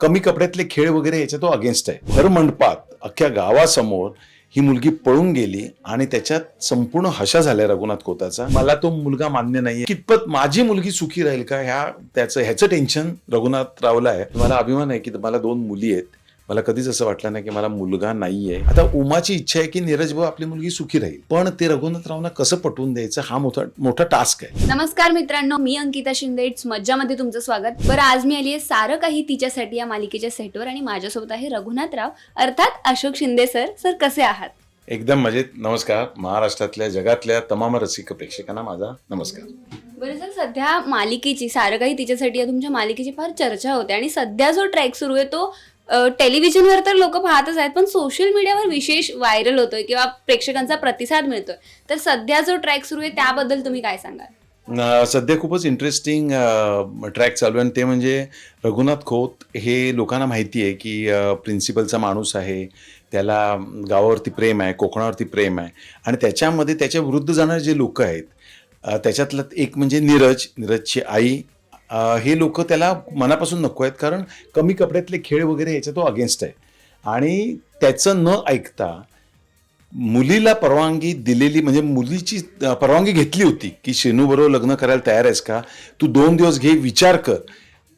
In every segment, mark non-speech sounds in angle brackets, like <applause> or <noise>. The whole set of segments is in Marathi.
कमी कपड्यातले खेळ वगैरे याच्या तो अगेन्स्ट आहे. हर मंडपात अख्ख्या गावासमोर ही मुलगी पळून गेली आणि त्याच्यात संपूर्ण हशा झाल्या रघुनाथ कोताचा. मला तो मुलगा मान्य नाहीये. कितपत माझी मुलगी सुखी राहील का? ह्या त्याचं ह्याचं टेन्शन रघुनाथ रावला आहे. मला अभिमान आहे की मला दोन मुली आहेत. मला कधीच असं वाटलं नाही की मला मुलगा नाहीये. आता उमाची इच्छा आहे की नीरज भाऊ आपली मुलगी सुखी राहील. पण ते रघुनाथ रावना कसं पटवून द्यायचं हा मोठा मोठा टास्क आहे. नमस्कार मित्रांनो मी अंकिता शिंदे. इट्स मज्जामध्ये तुमचं स्वागत. बरं आज मी आली आहे सारं काही तिच्यासाठी या मालिकेच्या सेटवर आणि माझ्यासोबत आहे रघुनाथराव. अर्थात अशोक शिंदे सर. सर कसे आहात? एकदम मजेत. नमस्कार. महाराष्ट्रातल्या जगातल्या तमाम रसिक प्रेक्षकांना माझा नमस्कार. बरं सर सध्या मालिकेची सारं काही तिच्यासाठी या तुमच्या मालिकेची फार चर्चा होते आणि सध्या जो ट्रॅक सुरू आहे तो टेलिव्हिजनवर तर लोक पाहतच आहेत पण सोशल मीडियावर विशेष व्हायरल होतोय किंवा प्रेक्षकांचा प्रतिसाद मिळतोय. तर सध्या जो ट्रॅक सुरू आहे त्याबद्दल तुम्ही काय सांगाल? सध्या खूपच इंटरेस्टिंग ट्रॅक चालू आहे आणि ते म्हणजे रघुनाथ खोत हे लोकांना माहिती आहे की प्रिन्सिपलचा माणूस आहे. त्याला गावावरती प्रेम आहे कोकणावरती प्रेम आहे. आणि त्याच्यामध्ये त्याच्या विरुद्ध जाणारे जे लोक आहेत त्याच्यातलं एक म्हणजे नीरज नीरजची आई हे लोक त्याला मनापासून नको आहेत कारण कमी कपड्यातले खेळ वगैरे याच्या तो अगेन्स्ट आहे. आणि त्याचं न ऐकता मुलीला परवानगी दिलेली म्हणजे मुलीची परवानगी घेतली होती की शेनूबरोबर लग्न करायला तयार आहेस का? तू दोन दिवस घे विचार कर.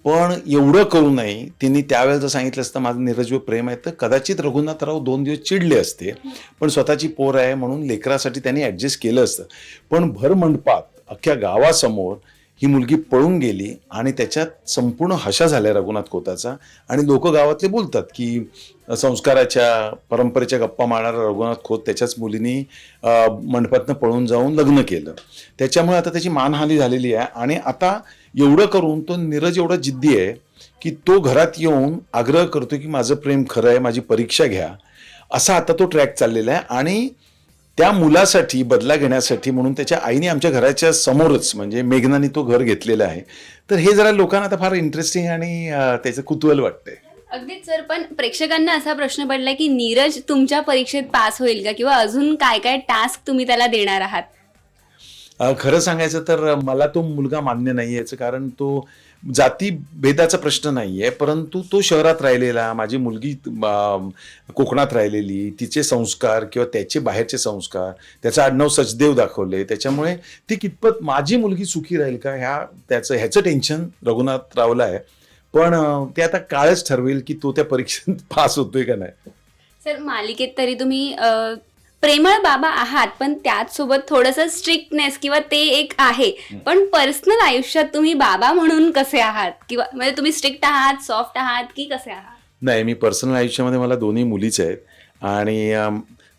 पण एवढं करू नये तिने त्यावेळेला जर सांगितलं असतं माझं निरजीव प्रेम आहे तर कदाचित रघुनाथराव दोन दिवस चिडले असते. पण स्वतःची पोर आहे म्हणून लेकरासाठी त्यांनी ॲडजस्ट केलं असतं. पण भर मंडपात अख्ख्या गावासमोर ही मुलगी पळून गेली आणि त्याच्यात संपूर्ण हशा झाल्या रघुनाथ कोताचा. आणि लोक गावातले बोलतात की संस्काराच्या परंपरेच्या गप्पा मारणारा रघुनाथ खोत त्याच्याच मुलीनी मंडपातनं पळून जाऊन लग्न केलं. त्याच्यामुळे आता त्याची मानहानी झालेली आहे आणि आता एवढं करून तो नीरज एवढा जिद्दी आहे की तो घरात येऊन आग्रह करतो की माझं प्रेम खरं आहे माझी परीक्षा घ्या. असा आता तो ट्रॅक चाललेला आहे आणि त्या मुलासाठी बदला घेण्यासाठी म्हणून त्याच्या आईने आमच्या घराच्या समोरच म्हणजे मेघनाने तो घर घेतलेलं आहे. तर हे जरा लोकांना आता फार इंटरेस्टिंग आणि त्याचं कुतूहल वाटतंय. अगदीच सर. पण प्रेक्षकांना असा प्रश्न पडलाय की नीरज तुमच्या परीक्षेत पास होईल का? किंवा अजून काय काय टास्क तुम्ही त्याला देणार आहात? खरं सांगायचं तर मला तो मुलगा मान्य नाही याचं कारण तो जाती भेदाचा प्रश्न नाही आहे परंतु तो शहरात राहिलेला माझी मुलगी कोकणात राहिलेली तिचे संस्कार किंवा त्याचे बाहेरचे संस्कार त्याचं आडनाव सचदेव दाखवले त्याच्यामुळे ती कितपत माझी मुलगी सुखी राहील का ह्या त्याचं ह्याचं टेन्शन रघुनाथ रावला आहे. पण ते आता काळच ठरवेल की तो त्या परीक्षेत <laughs> पास होतोय का नाही. सर मालिकेत तरी तुम्ही प्रेमळ बाबा आहात पण त्याच सोबत थोडस स्ट्रिक्टनेस किंवा ते एक आहे. पण पर्सनल आयुष्यात तुम्ही बाबा म्हणून कसे आहात? किंवा म्हणजे तुम्ही स्ट्रिक्ट आहात सॉफ्ट आहात की कसे आहात? नाही मी पर्सनल आयुष्यामध्ये मला दोन्ही मुलीच आहेत. आणि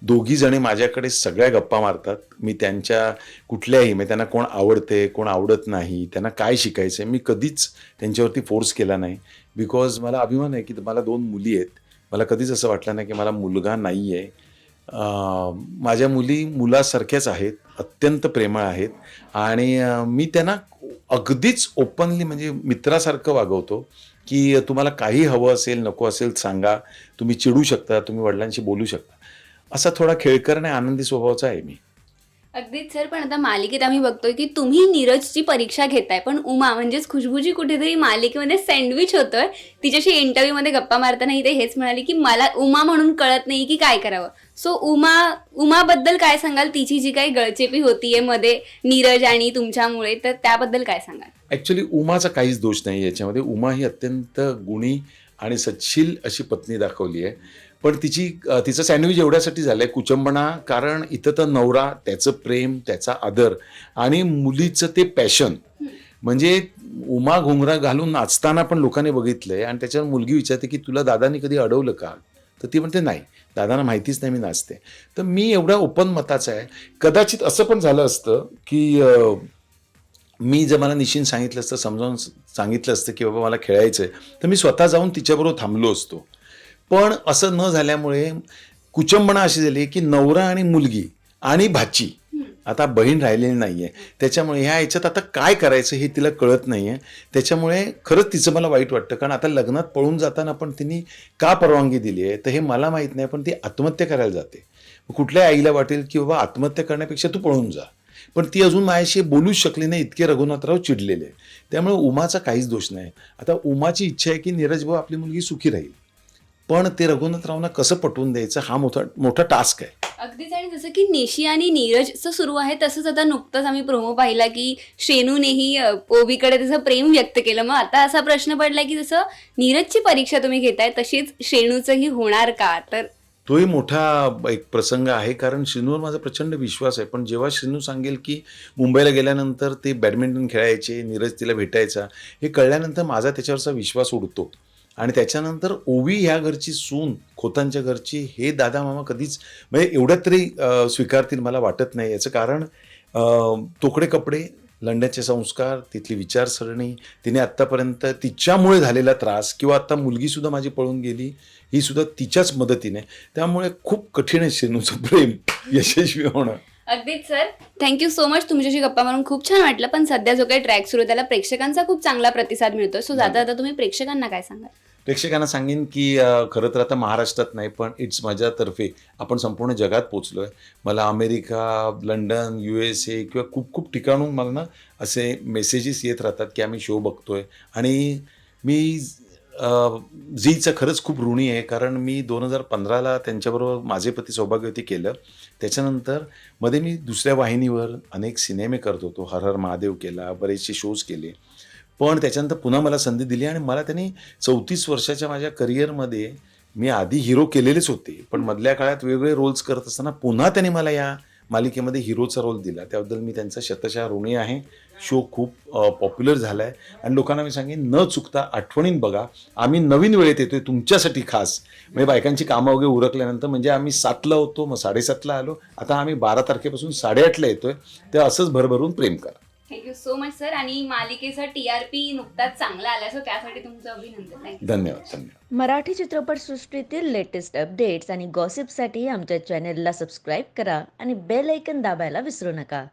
दोघी जणी माझ्याकडे सगळ्या गप्पा मारतात. मी त्यांच्या कुठल्याही म्हणजे त्यांना कोण आवडते कोण आवडत नाही त्यांना काय शिकायचं आहे मी कधीच त्यांच्यावरती फोर्स केला नाही. बिकॉज मला अभिमान आहे की मला दोन मुली आहेत. मला कधीच असं वाटलं नाही की मला मुलगा नाही आहे माझ्या मुली मुलासारख्याच आहेत अत्यंत प्रेमळ आहेत आणि मी त्यांना अगदीच ओपनली म्हणजे मित्रासारखं वागवतो की तुम्हाला काही हवं असेल नको असेल सांगा. तुम्ही चिडू शकता तुम्ही वडिलांशी बोलू शकता. असा थोडा खेळकर आणि आनंदी स्वभावाचा आहे मी. अगदीच सर. पण आता मालिकेत आम्ही बघतोय की तुम्ही नीरजची परीक्षा घेताय. पण उमा म्हणजेच खुशबूजी कुठेतरी मालिकेमध्ये सँडविच होतोय. तिच्याशी इंटरव्ह्यू मध्ये गप्पा मारताना ते हेच म्हणाले की मला उमा म्हणून कळत नाही की काय करावं. सो उमा उमाबद्दल काय सांगाल? तिची जी काही गळचेपी होतीये मध्ये नीरज आणि तुमच्यामुळे तर त्याबद्दल काय सांगाल? ऍक्च्युली उमाचा काहीच दोष नाही याच्यामध्ये. उमा ही अत्यंत गुणी आणि सच्छील अशी पत्नी दाखवली आहे पण तिची तिचं सँडविच एवढ्यासाठी झालं आहे कुचंबणा कारण इथं तर नवरा त्याचं प्रेम त्याचा आदर आणि मुलीचं ते पॅशन म्हणजे उमा घुंगरा घालून नाचताना पण लोकांनी बघितलंय आणि त्याच्यावर मुलगी विचारते की तुला दादानी कधी अडवलं का? तर ती म्हणते नाही दादांना माहितीच नाही मी नाचते. तर मी एवढा ओपन मताचा आहे. कदाचित असं पण झालं असतं की मी जर मला निश्चित सांगितलं असतं समजावून सांगितलं असतं की बाबा मला खेळायचं आहे तर मी स्वतः जाऊन तिच्याबरोबर थांबलो असतो. पण असं न झाल्यामुळे कुचंबणा अशी झाली की नवरा आणि मुलगी आणि भाची. आता बहीण राहिलेली नाही आहे त्याच्यामुळे ह्या याच्यात आता काय करायचं हे तिला कळत नाही आहे त्याच्यामुळे खरंच तिचं मला वाईट वाटतं. कारण आता लग्नात पळून जाताना पण तिने का परवानगी दिली आहे? तर हे मला माहीत नाही पण ती आत्महत्या करायला जाते. कुठल्या आईला वाटेल की बाबा आत्महत्या करण्यापेक्षा तू पळून जा. पण ती अजून माझ्याशी बोलूच शकली नाही इतके रघुनाथराव चिडलेले आहे. त्यामुळे उमाचा काहीच दोष नाही. आता उमाची इच्छा आहे की नीरज भाऊ आपली मुलगी सुखी राहील. पण ते रघुनाथरावना कसं पटवून द्यायचं हा मोठा मोठा टास्क आहे. अगदीच आणि जसं की निशी आणि नीरजचं सुरू आहे तसंच आता नुकतंच आम्ही प्रोमो पाहिला की शेनूनेही अ, ओवीकडे त्याचं प्रेम व्यक्त केलं. मग आता असा प्रश्न पडला की जसं नीरजची परीक्षा तुम्ही घेताय तशीच शेणूचंही होणार का? तर तोही मोठा एक प्रसंग आहे कारण श्रीनूवर माझा प्रचंड विश्वास आहे. पण जेव्हा श्रीनू सांगेल की मुंबईला गेल्यानंतर ते बॅडमिंटन खेळायचे नीरज तिला भेटायचा हे कळल्यानंतर माझा त्याच्यावरचा विश्वास उडतो. आणि त्याच्यानंतर ओवी ह्या घरची सून खोतांच्या घरची हे दादा मामा कधीच म्हणजे एवढ्यात तरी स्वीकारतील मला वाटत नाही. याचं कारण तोकडे कपडे लंडनचे संस्कार तिथली विचारसरणी तिने आत्तापर्यंत तिच्यामुळे झालेला त्रास किंवा आता मुलगीसुद्धा माझी पळून गेली ही सुद्धा तिच्याच मदतीने. त्यामुळे खूप कठीण आहे शेनूचं प्रेम यशस्वी होणं. अगदीच सर. थँक्यू सो मच तुमच्याशी गप्पा मारून खूप छान वाटलं. पण सध्या जो काही ट्रॅक सुरू आहे त्याला प्रेक्षकांचा खूप चांगला प्रतिसाद मिळतोय. सो जाता जाता तुम्ही प्रेक्षकांना काय सांगाल? प्रेक्षकांना सांगेन की खरं तर आता महाराष्ट्रात नाही पण इट्स माझ्यातर्फे आपण संपूर्ण जगात पोचलो आहे मला America London U S A किंवा खूप खूप ठिकाणून मला ना असे मेसेजेस येत राहतात की आम्ही शो बघतो आहे आणि मी झीचं खरंच खूप ऋणी आहे कारण मी दोन हजार पंधराला त्यांच्याबरोबर माझे पती सौभाग्यवती केलं. त्याच्यानंतरमध्ये मी दुसऱ्या वाहिनीवर अनेक सिनेमे करत होतो. हर हर महादेव केला बरेचसे शोज केले. पण त्याच्यानंतर पुन्हा मला संधी दिली आणि मला त्यांनी चौतीस वर्षाच्या माझ्या करिअरमध्ये मी आधी हिरो केलेलेच होते. पण मधल्या काळात वेगवेगळे रोल्स करत असताना पुन्हा त्यांनी मला या मालिकेमध्ये हिरोचा रोल दिला. त्याबद्दल मी त्यांचा शतशः ऋणी आहे. शो खूप पॉप्युलर झाला आहे आणि लोकांना मी सांगेन न चुकता आठवणीन बघा आम्ही नवीन वेळेत येतोय तुमच्यासाठी खास. म्हणजे बायकांची कामं वगैरे उरकल्यानंतर म्हणजे आम्ही सातला होतो मग साडेसातला आलो. आता आम्ही बारा तारखेपासून साडेआठला येतोय. तर असंच भरभरून प्रेम करा. थँक्यू सो मच सर आणि मालिकेचा टीआरपी नुकताच चांगला आला सो त्यासाठी तुमचं अभिनंदन. थँक्यू धन्यवाद धन्यवाद. मराठी चित्रपटसृष्टीतील लेटेस्ट अपडेट्स आणि गॉसिपसाठी आमच्या चॅनेलला सबस्क्राईब करा आणि बेल ऐकन दाबायला विसरू नका.